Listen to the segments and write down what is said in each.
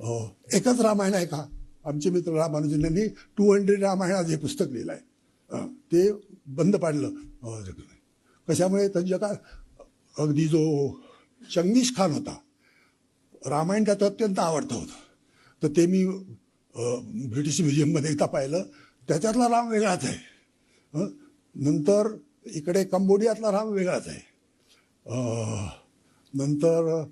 हो. एकच रामायण आहे का? आमचे मित्र रामानुजन यांनी टू हंड्रेड रामायण आज हे पुस्तक लिहिलं आहे ते बंद पाडलं. कशामुळे? त्यांच्या का अगदी जो चंगीस खान होता रामायण त्याचं अत्यंत आवडतं होतं. तर ते मी ब्रिटिश म्युझियममध्ये एकदा पाहिलं. त्याच्यातला राम वेगळाच आहे. हं? नंतर इकडे कंबोडियातला राम वेगळाच आहे. नंतर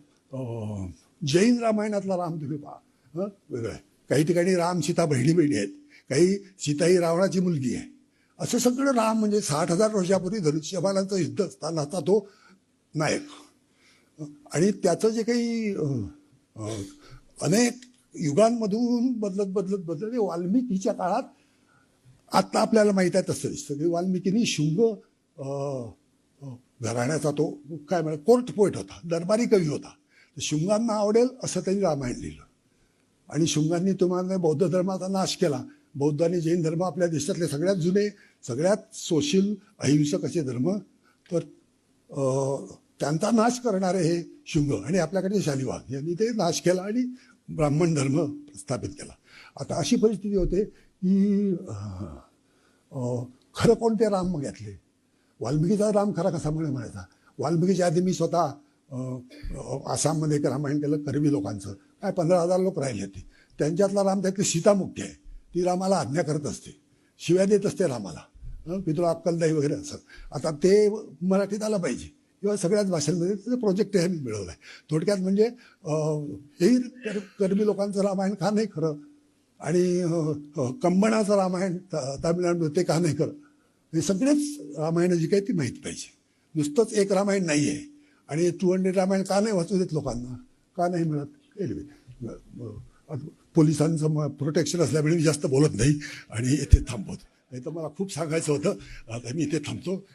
जैन रामायणातला राम तुम्ही पहा. हं? वेगळं आहे काही ठिकाणी राम सीता बहिणी बहिणी आहेत. काही सीता ही रावणाची मुलगी आहे. असं सगळं राम म्हणजे साठ हजार वर्षापूर्वी धनुष्यबाणाचं युद्ध असतानाचा तो नायक. आणि त्याचं जे काही अनेक युगांमधून बदलत बदलत बदलत वाल्मिकीच्या काळात आत्ता आपल्याला माहीत आहे तसं दिसतं. म्हणजे की वाल्मिकीने शुंग घराण्याचा तो काय म्हणा कोर्ट पोएट होता. दरबारी कवी होता. शुंगांना आवडेल असं त्यांनी रामायण लिहिलं. आणि शुंगांनी तुम्हाला बौद्ध धर्माचा नाश केला. बौद्ध आणि जैन धर्म आपल्या देशातले सगळ्यात जुने सगळ्यात सोशील अहिंसक असे धर्म. तर त्यांचा नाश करणारे हे शुंग आणि आपल्याकडे शालिवाग यांनी ते नाश केला आणि ब्राह्मण धर्म स्थापित केला. आता अशी परिस्थिती होते की खरं कोणते राम घेतले? वाल्मिकीचा राम खरा कसा म्हणे म्हणायचा? वाल्मिकीच्या आधी मी स्वतः आसाममध्ये एक रामायण केलं करवी लोकांचं. काय पंधरा हजार लोक राहिले होते त्यांच्यातला राम त्यातली सीतामुख्य आहे. ती रामाला आज्ञा करत असते. शिव्या देत असते रामाला. पितृ अक्कलदाई अक्कल वगैरे असं. आता ते मराठीत आलं पाहिजे. किंवा सगळ्याच भाषांमध्ये त्याचं प्रोजेक्ट हे मी मिळवलं आहे थोडक्यात म्हणजे हेही कर कर्मी लोकांचं रामायण का नाही खरं? आणि कंबणाचं रामायण त- ते का नाही खरं? हे सगळेच रामायण जी काही ती माहीत पाहिजे. नुसतंच एक रामायण नाही आहे आणि टू हंड्रेड रामायण का नाही वाचू देत लोकांना? का नाही मिळत एनिवे पोलिसांचं प्रोटेक्शन असल्यामुळे मी जास्त बोलत नाही आणि इथे थांबवत. नाही तर मला खूप सांगायचं होतं. आता मी इथे थांबतो.